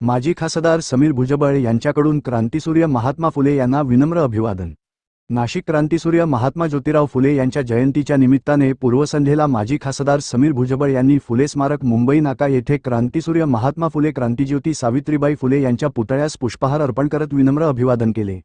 माजी खासदार समीर भुजबळ यांच्याकडून क्रांतीसूर्य महात्मा फुले यांना विनम्र अभिवादन. नाशिक क्रांतीसूर्य महात्मा ज्योतिराव फुले यांच्या जयंतीच्या निमित्ताने पूर्वसंध्येला माजी खासदार समीर भुजबळ यांनी फुले स्मारक मुंबई नाका येथे क्रांतीसूर्य महात्मा फुले क्रांतिज्योती सावित्रीबाई फुले यांच्या पुतळ्यास पुष्पहार अर्पण करत विनम्र अभिवादन केले.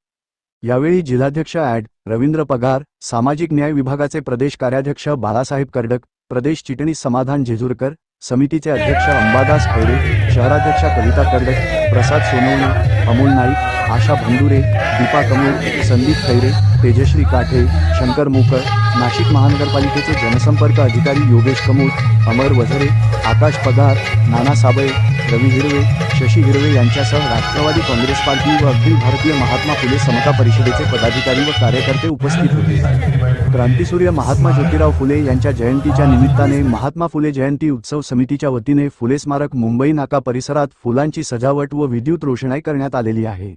यावेळी जिल्हाध्यक्ष ॲड. रवींद्र पगार सामाजिक न्याय विभागाचे प्रदेश कार्याध्यक्ष बाळासाहेब कर्डक प्रदेश चिटणीस समाधान जेजूरकर समितीचे अध्यक्ष अंबादास खैरे शहराध्यक्षा कविता कर्डक प्रसाद सोनवणे अमोल नाईक आशा भंडुरे दीपा कमोर संदीप खैरे तेजश्री काठे शंकर मोकळ नाशिक महानगरपालिकेचे जनसंपर्क अधिकारी योगेश कमोर अमर वझरे आकाश पगार नाना साबळे रवी हिरवे शशी हिरवे यांच्यासह राष्ट्रवादी काँग्रेस पार्टी व अखिल भारतीय महात्मा फुले समता परिषदेचे पदाधिकारी व कार्यकर्ते उपस्थित होते. क्रांतीसूर्य महात्मा ज्योतिराव फुले यांच्या जयंतीच्या निमित्ताने महात्मा फुले जयंती उत्सव समितीच्या वतीने फुले स्मारक मुंबई नाका परिसरात फुलांची सजावट व विद्युत रोषणाई करण्यात आलेली आहे.